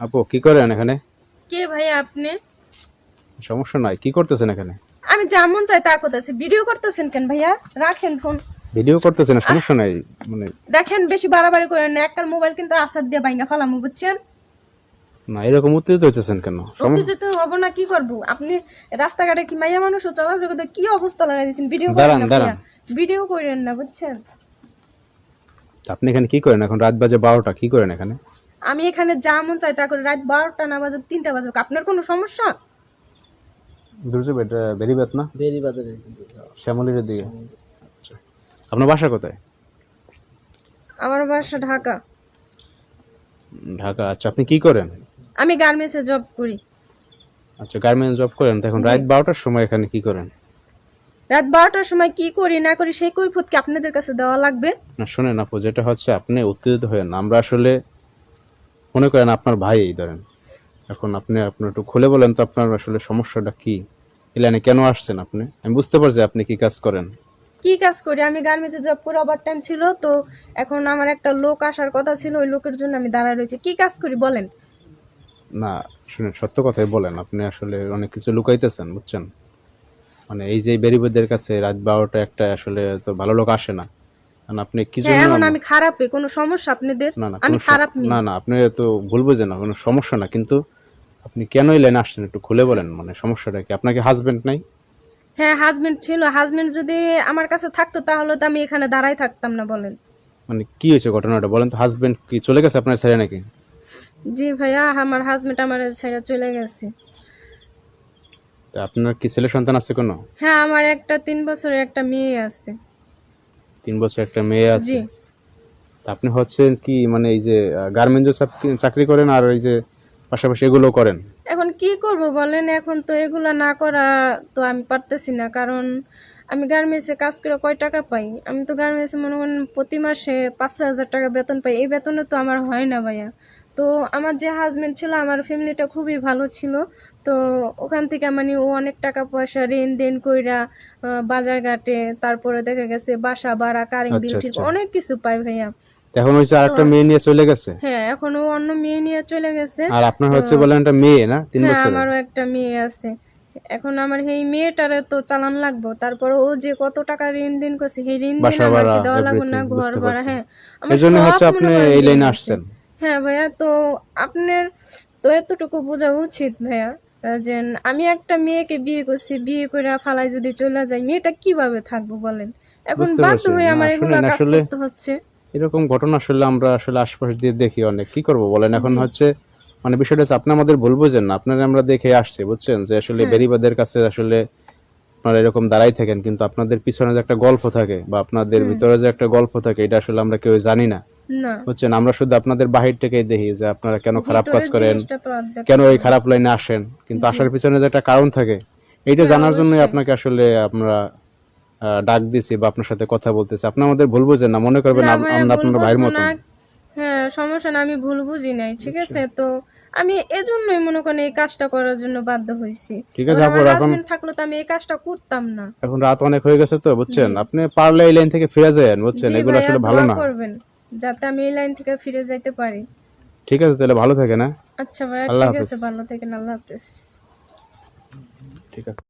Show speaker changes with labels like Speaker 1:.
Speaker 1: আপু কি করেন এখানে?
Speaker 2: কে ভাইয়া আপনি?
Speaker 1: সমস্যা নাই কি করতেছেন এখানে?
Speaker 2: আমি যেমন চাই তা করতেছি। ভিডিও করতেছেন কেন ভাইয়া? রাখেন ফোন
Speaker 1: ভিডিও করতেছেন সমস্যা নাই মানে
Speaker 2: দেখেন বেশি বাড়াবাড়ি করেন না। একটা মোবাইল কিন্তু আসার দিয়ে বাইঙ্গা ফালামু বুঝছেন?
Speaker 1: না এরকম উত্তেজিত হইতেছেন কেন?
Speaker 2: উত্তেজিত হব না কি করব? আপনি রাস্তাঘাটে কি মাইয়া মানুষ চলাফেরা করতে কি অবস্থা লাগাই দিয়েছেন? ভিডিও
Speaker 1: দাঁড়ান,
Speaker 2: করেন না
Speaker 1: দাঁড়ান।
Speaker 2: ভিডিও করেন না বুঝছেন?
Speaker 1: আপনি এখানে কি করেন? এখন রাত বাজে বারোটা কি করেন এখানে?
Speaker 2: আমি এখানে যা মন চাই তা করে রাত বারোটা না বাজুক তিনটা বাজুক। আপনার কোনো সমস্যা?
Speaker 1: দুর্যোগ এটা বেরিবাত না?
Speaker 3: বেরি বাজারে
Speaker 1: শ্যামলির দিকে। আচ্ছা। আপনার বাসা কোথায়?
Speaker 2: আমার বাসা ঢাকা।
Speaker 1: ঢাকা আচ্ছা আপনি কি করেন?
Speaker 2: আমি গার্মেন্টসে জব করি।
Speaker 1: আচ্ছা গার্মেন্টস জব করেন তো এখন রাত বারোটার সময় এখানে কি করেন?
Speaker 2: রাত বারোটার সময় কি করি না করি সেই কৈফত কি আপনাদের কাছে দেওয়া লাগবে।
Speaker 1: না শোনেন আপু যেটা হচ্ছে আপনি উত্তেজিত হয়ে না। আমরা আসলে মনে করেন আপনার ভাই এই ধরেন। এখন আপনি আপনার একটু খুলে বলেন তো আপনার আসলে সমস্যাটা কি? এলানে কেন আসছেন আপনি? আমি বুঝতে পারছি আপনি কি কাজ করেন।
Speaker 2: কি কাজ করি? আমি গার্মেন্টসে জব করে ওভার টাইম ছিল তো এখন আমার একটা লোক আসার কথা ছিল ওই লোকের জন্য আমি দাঁড়ায় রয়েছি। কি কাজ করি বলেন?
Speaker 1: না শুনেন সত্য কথাই বলেন। আপনি আসলে অনেক কিছু লুকাইতেছেন বুঝছেন? মানে এই যে বেরিবদের কাছে রাত বারোটা একটা আসলে তো ভালো লোক আসে না। কারণ আপনি কি
Speaker 2: হ্যাঁ
Speaker 1: জন্য
Speaker 2: এখন আমি খারাপে কোনো সমস্যা আপনাদের?
Speaker 1: না না
Speaker 2: আমি খারাপ
Speaker 1: না না আপনি তো ভুল বুঝেন না কোনো সমস্যা না কিন্তু আপনি কেন এই লাইনে আসছেন? একটু খুলে বলেন মানে সমস্যাটা কি? আপনাকে হাজবেন্ড নাই?
Speaker 2: হ্যাঁ হাজবেন্ড ছিল। হাজবেন্ড যদি আমার কাছে থাকতো তাহলে তো আমি এখানে দাঁড়াই থাকতাম না বলেন।
Speaker 1: মানে কি হয়েছে ঘটনাটা? বলেন তো হাজবেন্ড কি চলে গেছে আপনার ছেলে নাকি?
Speaker 2: জি ভাইয়া আমার হাজবেন্ড আমার ছেড়ে চলে গেছে।
Speaker 1: তা আপনার কি ছেলে সন্তান আছে কোনো?
Speaker 2: হ্যাঁ আমার একটা তিন বছরের একটা মেয়ে আছে।
Speaker 1: তিন বছর একটা মেয়ে আছে। আপনি হচ্ছেন কি মানে এই যে গার্মেন্টস চাকরি করেন আর এই যে পাশাপাশি এগুলো করেন?
Speaker 2: এখন কি করব বলেন এখন তো এগুলো না করা তো আমি পারতেছি না। কারণ আমি গার্মেন্টসে কাজ করে কয় টাকা পাই? আমি তো গার্মেন্টসে মনে করেন প্রতি মাসে পাঁচ হাজার টাকা বেতন পাই। এই বেতনে তো আমার হয় না ভাইয়া। তো আমার যে হাজবেন্ড ছিল আমার ফ্যামিলিটা খুবই ভালো ছিল। তো ওখান থেকে মানে ও অনেক টাকা পয়সা ঋণ দেন কইরা বাজার ঘাটে তারপরে দেখা গেছে বাসা ভাড়া কারেন্ট বিল
Speaker 1: আচ্ছা,
Speaker 2: ঠিক
Speaker 1: আচ্ছা।
Speaker 2: অনেক কিছু পাই ভাইয়া।
Speaker 1: এখন হচ্ছে আর একটা মেয়ে নিয়ে চলে গেছে?
Speaker 2: হ্যাঁ এখন ও অন্য মেয়ে নিয়ে চলে গেছে।
Speaker 1: আর আপনার হচ্ছে বলেন একটা মেয়ে না? তিন
Speaker 2: হ্যাঁ
Speaker 1: বছর
Speaker 2: আমারও একটা মেয়ে আছে। এখন আমার এই মেয়েটারে তো চালান লাগবো। তারপর ও যে কত টাকা ঋণ দিন করছে সেই ঋণ দিন
Speaker 1: বাসা
Speaker 2: আমার
Speaker 1: ভাড়া,
Speaker 2: কি দেওয়া লাগবে না ঘর ভাড়া হ্যাঁ। আমার
Speaker 1: জন্য হচ্ছে আপনি এই লাইনে আসছেন।
Speaker 2: হ্যাঁ ভাইয়া তো আপনার তো এতটুকু বোঝা উচিত ভাইয়া যে আমি একটা মেয়েকে বিয়ে করছি বিয়ে করে ফালাই যদি চলে যায় মেয়েটা কীভাবে থাকব বলেন? এখন বাধ্য হয়ে আমার এগুলো কাজ করতে হচ্ছে।
Speaker 1: এরকম ঘটনা আসলে আমরা আসলে আশপাশ দিয়ে দেখি অনেক। কি করব বলেন? এখন হচ্ছে মানে বিষয়টা হচ্ছে আপনি আমাদের ভুল বুঝেন না আপনারা আমরা দেখে আসছি বুঝছেন? যে আসলে
Speaker 2: হ্যাঁ।
Speaker 1: বেরিবাদের কাছে আসলে আপনারা এরকম দাঁড়াই থাকেন কিন্তু আপনাদের পিছনে যে একটা গল্প থাকে বা আপনাদের ভিতরে যে একটা গল্প থাকে এটা আসলে আমরা কেউ জানি না। বুঝছেন? আমরা শুধু আপনাদের বাহির থেকেই দেখি যে আপনারা কেন খারাপ কাজ করেন কেন এই খারাপ লাইনে আসেন। কিন্তু আসার পিছনে যে একটা কারণ থাকে এইটা জানার জন্যই আপনাকে আসলে আমরা ডাক দিছি বা আপনার সাথে কথা বলতেছি। আপনি আমাদের ভুল বুঝেন না মনে করবেন আমরা আপনার ভাইয়ের মতন।
Speaker 2: হ্যাঁ সমস্যা না আমি ভুল বুঝি নাই ঠিক। আছে? তো আমি এজন্যই মনে করেন এই কাজটা করার জন্য বাধ্য হয়েছি।
Speaker 1: ঠিক আছে আপু এখন
Speaker 2: থাকল তো আমি এই কাজটা করতাম না।
Speaker 1: এখন রাত অনেক হয়ে গেছে তো বুঝছেন? আপনি পারলে এই লাইন থেকে ফিরে যান বুঝছেন? এগুলো আসলে ভালো না।
Speaker 2: করবেন যাতে আমি এই লাইন থেকে ফিরে যাইতে পারি।
Speaker 1: ঠিক আছে তাহলে ভালো থাকেন না
Speaker 2: আচ্ছা
Speaker 1: ভাই
Speaker 2: ঠিক আছে ভালো থাকেন আল্লাহ হাফেজ।
Speaker 1: ঠিক আছে।